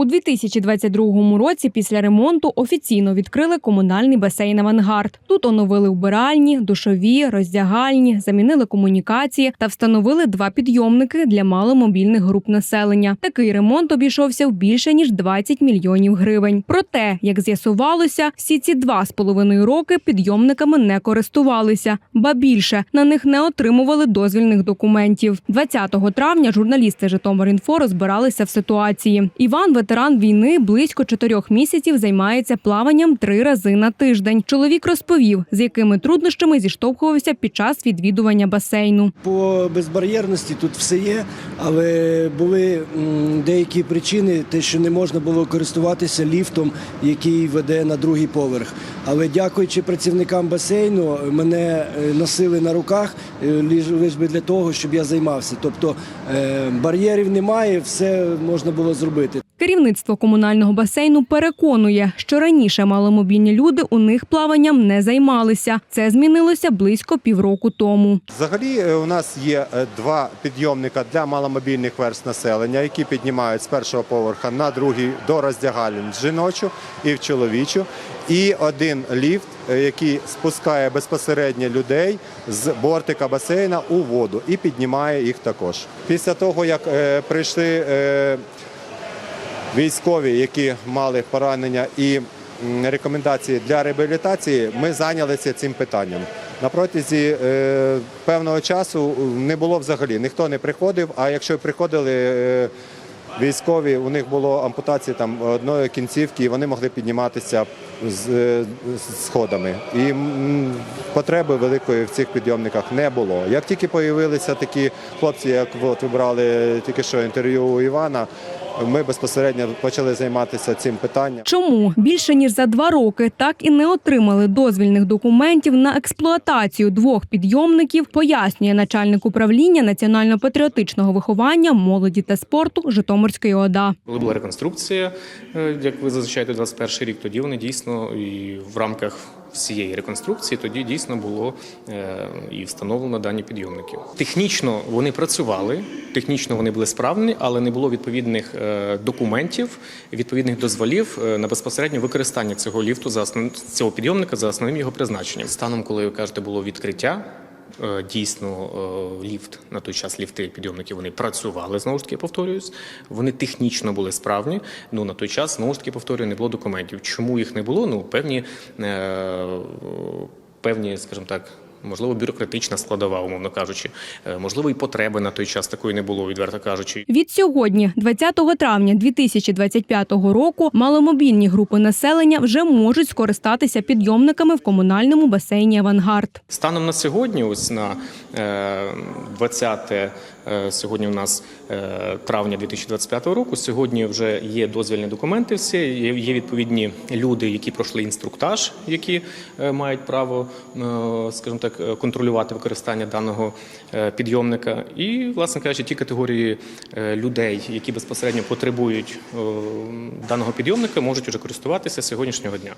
У 2022 році після ремонту офіційно відкрили комунальний басейн «Авангард». Тут оновили вбиральні, душові, роздягальні, замінили комунікації та встановили два підйомники для маломобільних груп населення. Такий ремонт обійшовся в більше ніж 20 мільйонів гривень. Проте, як з'ясувалося, всі ці два з половиною роки підйомниками не користувалися, ба більше на них не отримували дозвільних документів. 20 травня журналісти Житомир.Інфо розбиралися в ситуації. Іван, ветеран війни, близько чотирьох місяців займається плаванням три рази на тиждень. Чоловік розповів, з якими труднощами зіштовхувався під час відвідування басейну. По безбар'єрності тут все є, але були деякі причини, те, що не можна було користуватися ліфтом, який веде на другий поверх. Але дякуючи працівникам басейну, мене е, носили на руках е, лиш лиш би для того, щоб я займався. Тобто е, бар'єрів немає, все можна було зробити. Керівництво комунального басейну переконує, що раніше маломобільні люди у них плаванням не займалися. Це змінилося близько півроку тому. Взагалі е, у нас є е, два підйомника для маломобільних верст населення, які піднімають з першого поверха на другий до роздягалень жіночу і в чоловічу. І один ліфт, е, який спускає безпосередньо людей з бортика басейна у воду і піднімає їх також. Після того, як прийшли військові, які мали поранення і рекомендації для реабілітації, ми зайнялися цим питанням. На протязі е, певного часу не було взагалі, ніхто не приходив. А якщо приходили е, військові, у них було ампутація там одної кінцівки, і вони могли підніматися з, е, сходами. І м, потреби великої в цих підйомниках не було. Як тільки з'явилися такі хлопці, як от ви брали тільки що інтерв'ю у Івана, ми безпосередньо почали займатися цим питанням. Чому більше ніж за два роки так і не отримали дозвільних документів на експлуатацію двох підйомників, пояснює начальник управління національно-патріотичного виховання, молоді та спорту Житомирської ОДА. Коли була реконструкція, е, як ви зазначаєте, 21 рік, тоді вони дійсно і в рамках всієї реконструкції тоді дійсно було е, і встановлено дані підйомники. Технічно вони працювали, технічно вони були справні, але не було відповідних е, документів, відповідних дозволів е, на безпосереднє використання цього ліфту за основ... цього підйомника за основним його призначенням. Станом, коли ви кажете, було відкриття. Е, Дійсно, е, ліфт на той час ліфти підйомники вони працювали знову ж таки. Повторююсь, вони технічно були справні. Ну на той час знову ж таки повторюю, не було документів. Чому їх не було? Ну певні, е, певні, скажімо так. Можливо, бюрократична складова, умовно кажучи, Е, можливо, і потреби на той час такої не було, відверто кажучи. Від сьогодні, 20 травня 2025 року, маломобільні групи населення вже можуть скористатися підйомниками в комунальному басейні Авангард. Станом на сьогодні, ось на е, 20 е, сьогодні у нас е, травня 2025 року. Сьогодні вже є дозвільні документи. Всі є, відповідні люди, які пройшли інструктаж, які е, мають право, е, скажімо так, е, контролювати використання даного е, підйомника. І, власне кажучи, ті категорії е, людей, які безпосередньо потребують даного підйомника, можуть вже користуватися з сьогоднішнього дня.